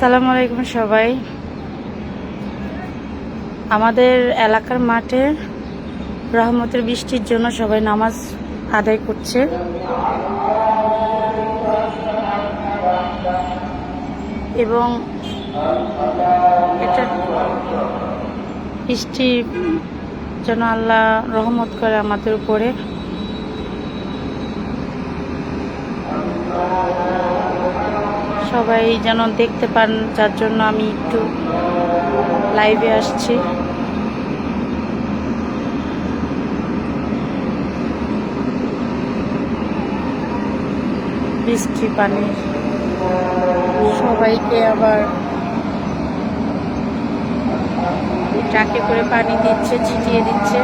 আসসালামু আলাইকুম সবাই। আমাদের এলাকার মাঠে রহমতের বৃষ্টির জন্য সবাই নামাজ আদায় করছে। এবং এটা বৃষ্টি যেন আল্লাহ রহমত করে আমাদের উপরে। সবাই যেন দেখতে পান, যার জন্য আমি একটু লাইভে আসছি। বৃষ্টি পানি সবাইকে আবার ট্রাকে করে পানি দিচ্ছে, ছিটিয়ে দিচ্ছে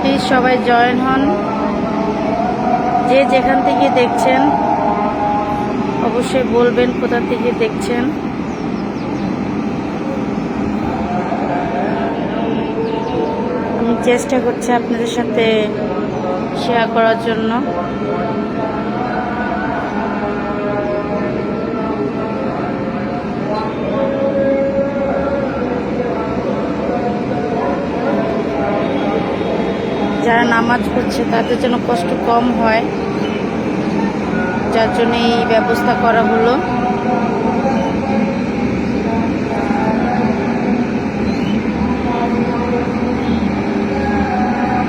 প্লিজ সবাই জয়েন হন যে যেখান থেকে দেখছেন? অবশ্যই বলবেন কোথা থেকে দেখছেন। আমি চেষ্টা করছি আপনাদের সাথে শেয়ার করার জন্য। যারা নামাজ পড়ছে, তাদের যেন কষ্ট কম হয়। যার জন্য এই ব্যবস্থা করা হলো।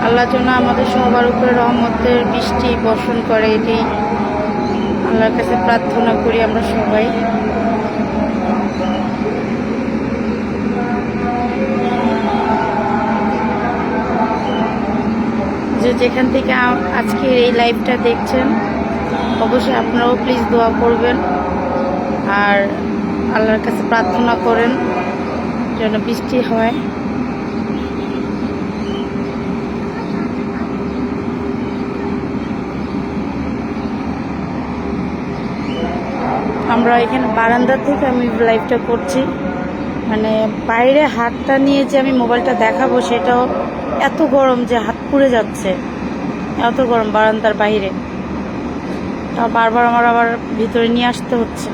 আল্লাহ যেন আমাদের সবার উপরে রহমতের বৃষ্টি বর্ষণ করে, এটি আল্লাহর কাছে প্রার্থনা করি আমরা সবাই। যে যেখান থেকে আ- আজকে এই লাইভটা দেখছেন অবশ্যই আপনারাও প্লিজ দোয়া করবেন। আর আল্লাহর কাছে প্রার্থনা করেন যেন বৃষ্টি হয়। আমরা এখানে বারান্দা থেকে আমি লাইভটা করছি। মানে বাইরে হাতটা নিয়ে যে আমি মোবাইলটা দেখাবো সেটাও এত গরম যে হাত পুড়ে যাচ্ছে। এত গরম বারান্দার বাইরে। বারবার আমার আবার ভিতরে নিয়ে আসতে হচ্ছে।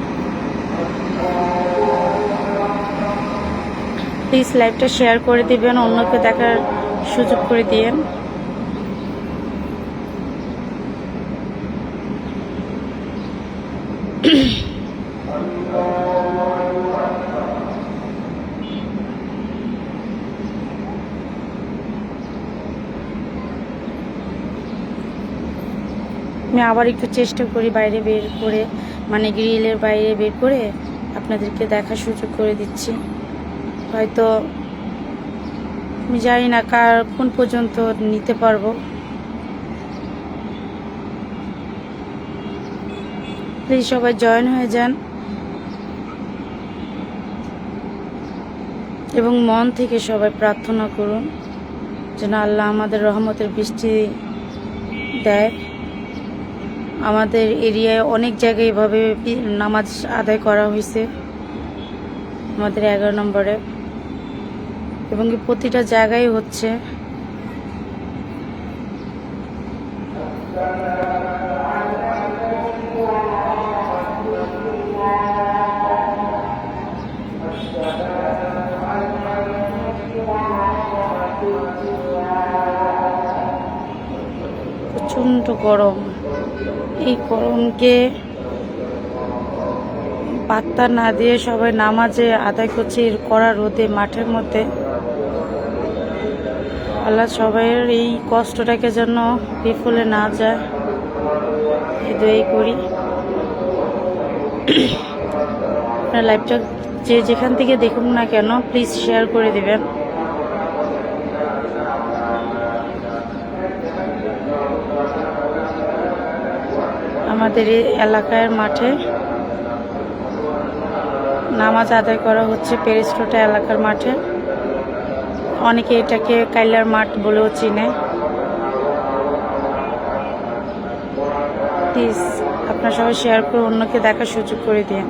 প্লিজ লাইভটা শেয়ার করে দিবেন, অন্যকে দেখার সুযোগ করে দিয়েন। আবার একটু চেষ্টা করি বাইরে বের করে মানে গ্রিলের বাইরে বের করে আপনাদেরকে দেখার সুযোগ করে দিচ্ছি। হয়তো আমি জানি না কার, কোন পর্যন্ত নিতে পারব। প্লিজ সবাই জয়েন হয়ে যান। এবং মন থেকে সবাই প্রার্থনা করুন, যেন আল্লাহ আমাদের রহমতের বৃষ্টি দেয়। আমাদের এরিয়ায় অনেক জায়গায় এভাবে নামাজ আদায় করা হয়েছে। আমাদের এগারো নম্বরে। এবং প্রতিটা জায়গায় হচ্ছে। প্রচণ্ড গরম। এই গরমকে পাত্তা না দিয়ে সবাই নামাজে আদায় করছে, এর কড়া রোদে মাঠের মধ্যে। আল্লাহ সবাইয়ের এই কষ্টটাকে যেন বিফলে না যায়। এই করি। আপনার লাইভটা যে যেখান থেকে দেখুন না কেন প্লিজ শেয়ার করে দিবেন আমার আমাদের এই এলাকার মাঠে নামাজ আদায় করা হচ্ছে পেরিস্টোটা এলাকার মাঠে। অনেকে এটাকে কাইলার মাঠ বলেও চিনে। প্লিজ আপনার সবাই শেয়ার করে অন্যকে দেখার সুযোগ করে দিন।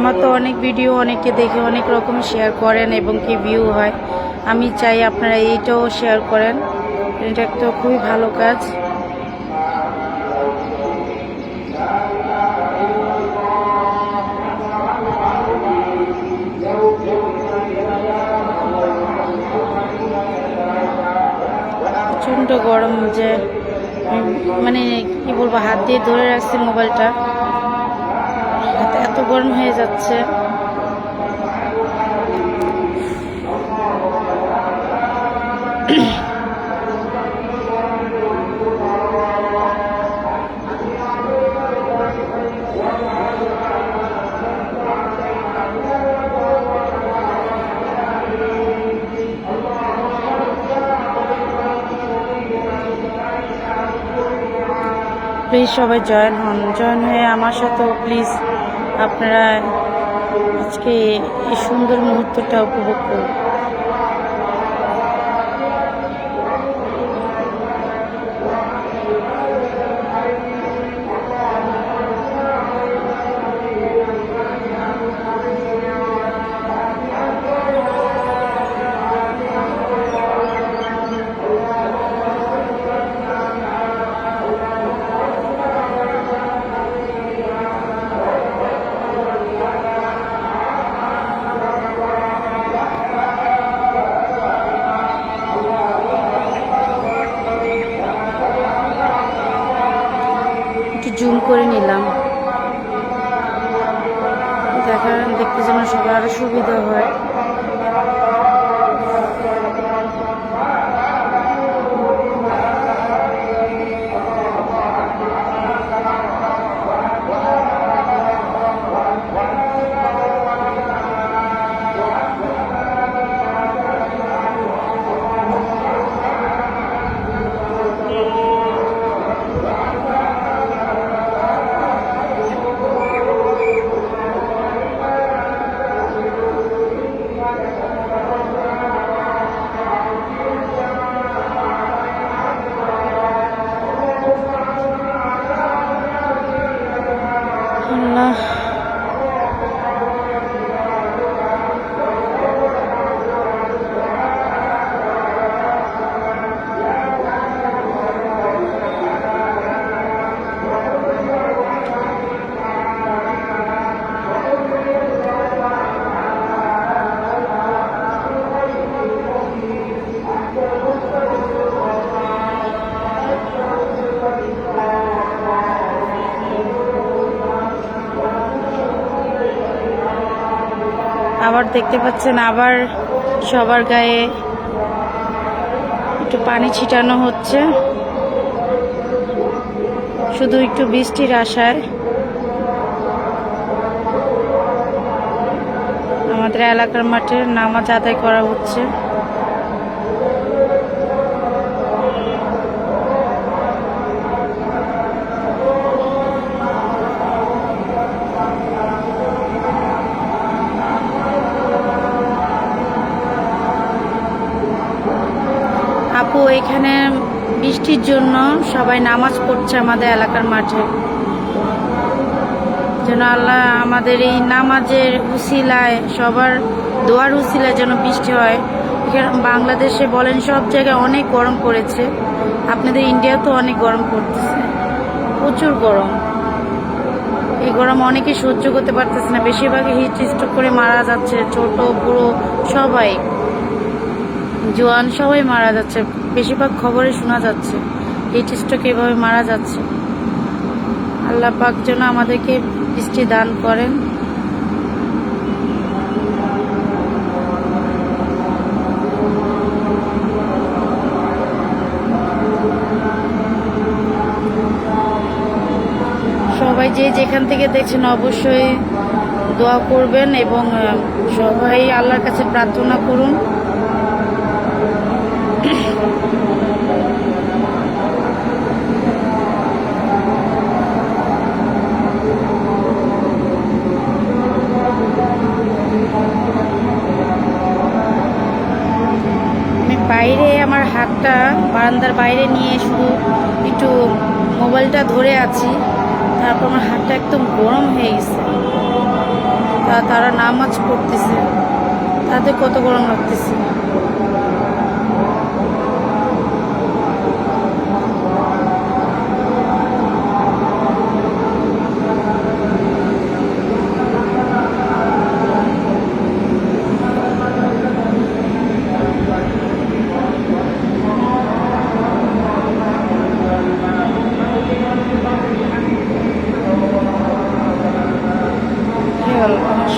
আমার তো অনেক ভিডিও অনেকে দেখে অনেক রকম শেয়ার করেন এবং কি ভিউ হয়। আমি চাই আপনারা এইটাও শেয়ার করেন। এটা একটা খুবই ভালো কাজ। প্রচণ্ড গরম যে মানে কি বলব, হাত দিয়ে ধরে রাখছি মোবাইলটা। গরম হয়ে যাচ্ছে। প্লিজ সবাই জয়েন হন। জয়েন হয়ে আমার সাথেও প্লিজ আপনারা আজকে এই সুন্দর মুহূর্তটা উপভোগ করুন। আবার দেখতে পাচ্ছেন, আবার সবার গায়ে একটু পানি ছিটানো হচ্ছে। শুধু একটু বৃষ্টির আশায়। আমাদের এলাকার মাঠে নামাজ আদায় করা হচ্ছে। এখানে বৃষ্টির জন্য সবাই নামাজ পড়ছে আমাদের এলাকার মাঠে। যেন আল্লাহ আমাদের এই নামাজের উসিলায়, সবার দোয়ার উসিলায় যেন বৃষ্টি হয়। এখানে বাংলাদেশে বলেন সব জায়গায় অনেক গরম পড়েছে। আপনাদের ইন্ডিয়াতেও অনেক গরম পড়তেছে। প্রচুর গরম। এই গরম অনেকে সহ্য করতে পারতেছে না। বেশিরভাগই হিট স্ট্রোক করে মারা যাচ্ছে, ছোট, বুড়ো, সবাই। জোয়ান সবাই মারা যাচ্ছে। বেশিরভাগ খবরে শোনা যাচ্ছে হিট স্ট্রোক এভাবে মারা যাচ্ছে। আল্লাহ পাক যেন আমাদেরকে বৃষ্টি দান করেন। সবাই যে যেখান থেকে দেখছেন অবশ্যই দোয়া করবেন এবং সবাই আল্লাহর কাছে প্রার্থনা করুন। বাইরে আমার হাতটা বারান্দার বাইরে নিয়ে শুধু একটু মোবাইলটা ধরে আছি। তারপর আমার হাতটা একদম গরম হয়ে গেছে। তা তারা নামাজ পড়তেছে। তাদের কত গরম লাগতেছে।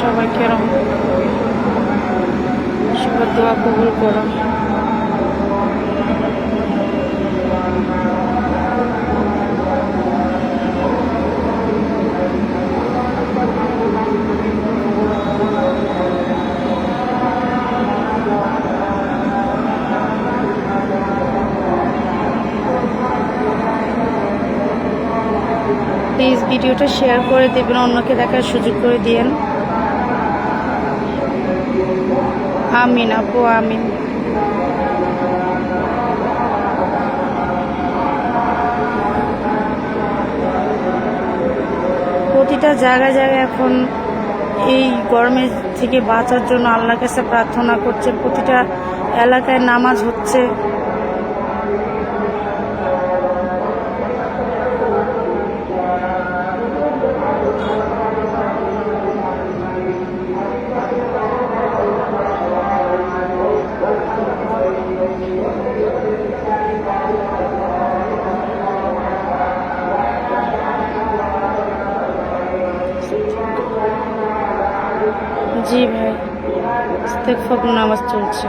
সবাইকে এরম সবার দোয়া কবুল করো। প্লিজ ভিডিওটা শেয়ার করে দেবেন, অন্যকে দেখার সুযোগ করে দিয়েন। আমিন আপু আমিন প্রতিটা জায়গায় জায়গায় এখন এই গরমের থেকে বাঁচার জন্য আল্লাহ কাছে প্রার্থনা করছে। প্রতিটা এলাকায় নামাজ হচ্ছে। ইস্তেগফার নামাজ চলছে।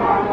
Lord.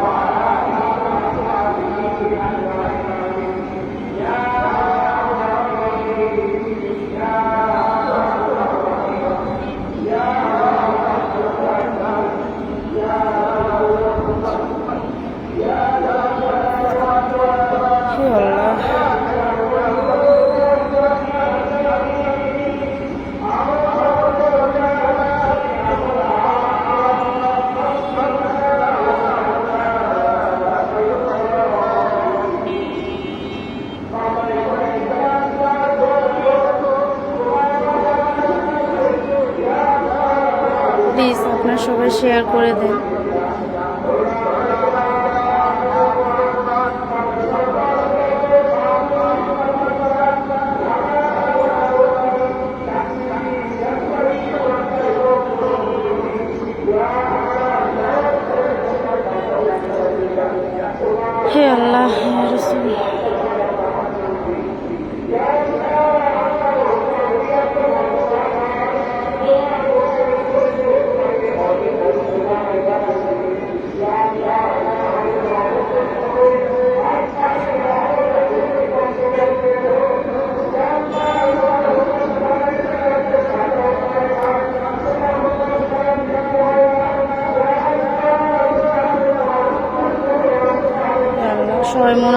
আপনার সবাই শেয়ার করে দেন।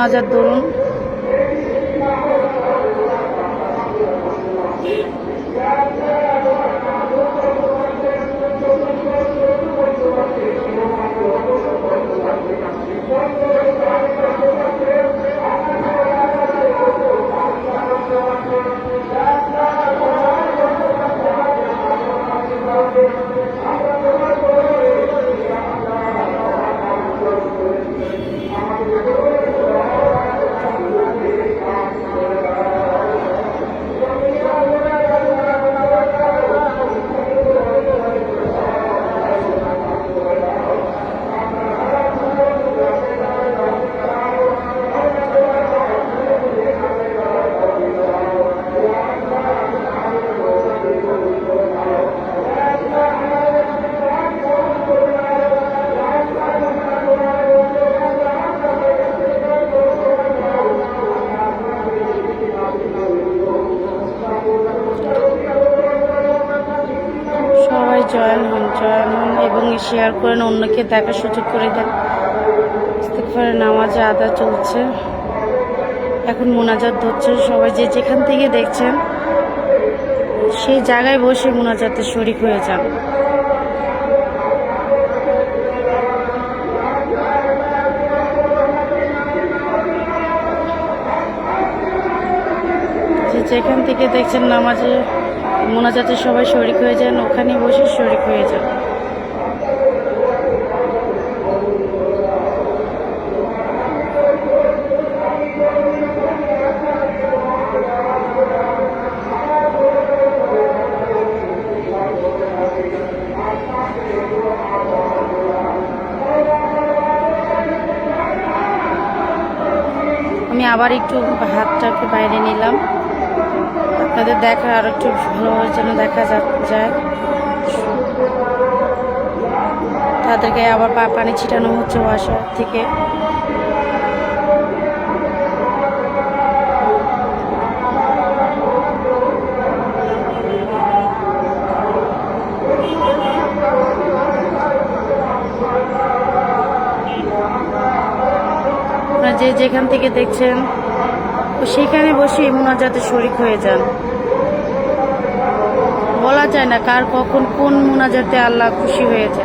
মোনাজাত ধরুন জয়েন হন জয়েন হন এবং শেয়ার করেন, অন্যকে দেখার সুযোগ করে দেন। ইস্তেগফারের নামাজে আদা চলছে। এখন মোনাজাত ধরছে সবাই যে যেখান থেকে দেখছেন, সেই জায়গায় বসে মোনাজাতে শরিক হয়ে যান। যেখান থেকে দেখছেন নামাজে মোনাজাতে সবাই শরিক হয়ে যান ওখানে বসে শরিক হয়ে যান। আমি আবার একটু হাতটাকে বাইরে নিলাম। আপনাদের দেখা আর একটু ভালোভাবে যেন দেখা যায়। তাদেরকে আবার পানি ছিটানো হচ্ছে ওয়াশার থেকে। যে যেখান থেকে দেখছেন সেখানে বসে মোনাজাতে শরিক হয়ে যান। বলা যায় না কার কখন কোন মোনাজাতে আল্লাহ খুশি হয়েছে।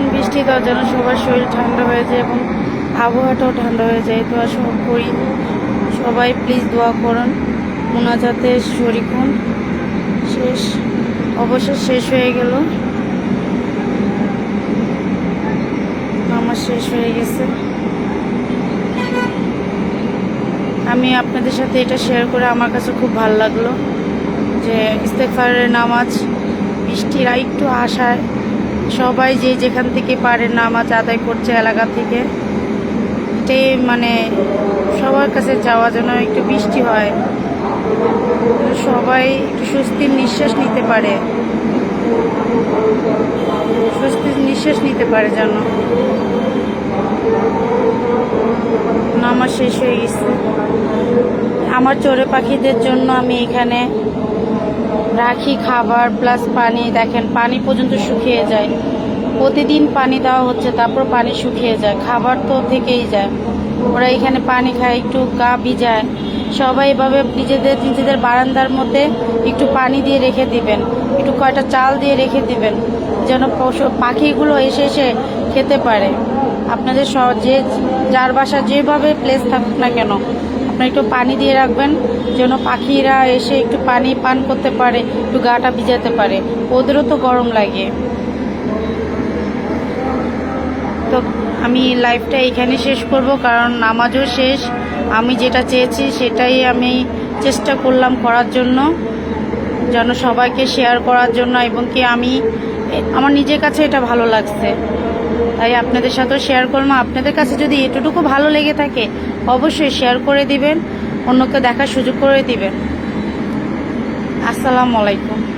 এমন বৃষ্টি দেওয়ার জন্য সবার শরীর ঠান্ডা হয়ে যায় এবং আবহাওয়াটাও ঠান্ডা হয়ে যায়। দোয়া সব করি। সবাই প্লিজ দোয়া করুন। মোনাজাতে শরিক হন। শেষ অবশ্য শেষ হয়ে গেল। আমার শেষ হয়ে গেছে। আমি আপনাদের সাথে এটা শেয়ার করে আমার কাছে খুব ভালো লাগল যে ইস্তেফারের নামাজ বৃষ্টির একটু আশায় সবাই যে যেখান থেকে পারে নামাজ আদায় করছে এলাকা থেকে, এটাই মানে সবার কাছে যাওয়া যেন একটু বৃষ্টি হয়। সবাই একটু স্বস্তির নিঃশ্বাস নিতে পারে। স্বস্তির নিঃশ্বাস নিতে পারে যেন। নামাজ শেষ হয়ে গেছে। আমার চড়ে পাখিদের জন্য আমি এখানে রাখি, খাবার প্লাস পানি। দেখেন, পানি পর্যন্ত শুকিয়ে যায়। প্রতিদিন পানি দেওয়া হচ্ছে, তারপর পানি শুকিয়ে যায়। খাবার তো থেকেই যায়। ওরা এখানে পানি খায়, একটু গা ভিজায়। সবাই এভাবে নিজেদের নিজেদের বারান্দার মধ্যে একটু পানি দিয়ে রেখে দিবেন। একটু কয়টা চাল দিয়ে রেখে দিবেন, যেন পশু, পাখিগুলো এসে এসে খেতে পারে। আপনাদের যে, যার বাসা যেভাবে প্লেস থাকুক না কেন আপনার একটু পানি দিয়ে রাখবেন, যেন পাখিরা এসে একটু পানি পান করতে পারে, একটু গাটা ভিজাতে পারে। ওদেরও তো গরম লাগে। তো আমি লাইফটা এখানে শেষ করব, কারণ নামাজও শেষ। আমি যেটা চেয়েছি সেটাই আমি চেষ্টা করলাম করার জন্য, যেন সবাইকে শেয়ার করার জন্য, এবং কি আমি, আমার নিজের কাছে এটা ভালো লাগছে। তাই আপনাদের সাথেও শেয়ার করব আপনাদের কাছে যদি এটুটুকু ভালো লেগে থাকে, অবশ্যই শেয়ার করে দিবেন, অন্যকে দেখার সুযোগ করে দিবেন। আসসালামু আলাইকুম।